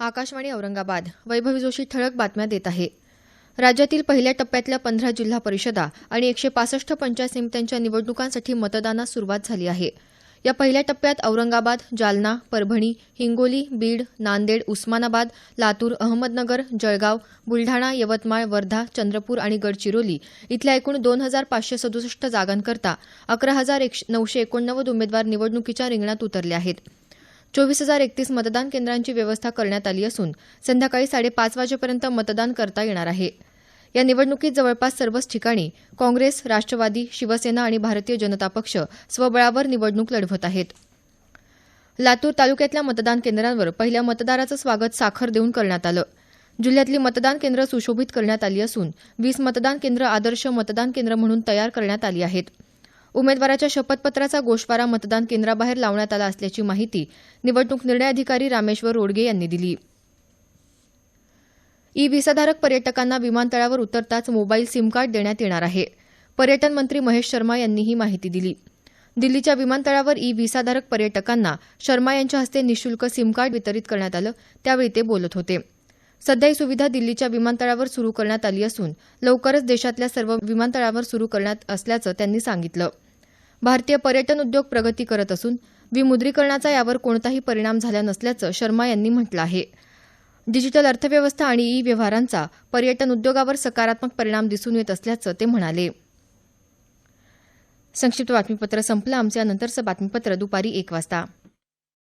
आकाशवाणी औरंगाबाद. वैभवी जोशी ठळक बातम्या देत आहे. राज्यातील पहिल्या टप्प्यातल्या पंधरा जिल्हा परिषदा आणि एकशे पासष्ट पंचायत समित्यांच्या निवडणुकांसाठी मतदानास सुरुवात झाली आहे. या पहिल्या टप्प्यात औरंगाबाद जालना परभणी हिंगोली बीड नांदेड उस्मानाबाद लातूर अहमदनगर जळगाव बुलढाणा यवतमाळ वर्धा चंद्रपूर आणि गडचिरोली इथल्या एकूण दोन हजार पाचशे सदुसष्ट जागांकरता अकरा हजार नऊशे एकोणनव्वद उमेदवार निवडणुकीच्या रिंगणात उतरले आहेत. चोवीस हजार एकतीस मतदान केंद्रांची व्यवस्था करण्यात आली असून संध्याकाळी साडेपाच वाजेपर्यंत मतदान करता येणार आहे. या निवडणुकीत जवळपास सर्वच ठिकाणी काँग्रेस राष्ट्रवादी शिवसेना आणि भारतीय जनता पक्ष स्वबळावर निवडणूक लढवत आहेत. लातूर तालुक्यातल्या मतदान केंद्रांवर पहिल्या मतदाराचं स्वागत साखर देऊन करण्यात आलं. जिल्ह्यातली मतदान केंद्र सुशोभित करण्यात आली असून वीस मतदान केंद्र आदर्श मतदान केंद्र म्हणून तयार करण्यात आली आहेत. उमेदवाराच्या शपथपत्राचा गोषवारा मतदान केंद्राबाहेर लावण्यात आला असल्याची माहिती निवडणूक निर्णय अधिकारी रामेश्वर रोडगे यांनी दिली. ई व्हिसाधारक पर्यटकांना विमानतळावर उतरताच मोबाईल सिम कार्ड देण्यात येणार आहे. पर्यटन मंत्री महेश शर्मा यांनी ही माहिती दिली. दिल्लीच्या विमानतळावर ई व्हिसाधारक पर्यटकांना शर्मा यांच्या हस्ते निशुल्क सिम कार्ड वितरित करण्यात आलं त्यावेळी ते बोलत होते. सध्या ही सुविधा दिल्लीच्या विमानतळावर सुरू करण्यात आली असून लवकरच देशातल्या सर्व विमानतळावर सुरू करण्यात असल्याचं त्यांनी सांगितलं. भारतीय पर्यटन उद्योग प्रगती करत असून विमुद्रीकरणाचा यावर कोणताही परिणाम झाला नसल्याचं शर्मा यांनी म्हटलं आहे. डिजिटल अर्थव्यवस्था आणि ई व्यवहारांचा पर्यटन उद्योगावर सकारात्मक परिणाम दिसून येत असल्याचं ते म्हणाले. संक्षिप्त बातमीपत्र संपलं. आमचं यानंतरचं बातमीपत्र दुपारी एक वाजता.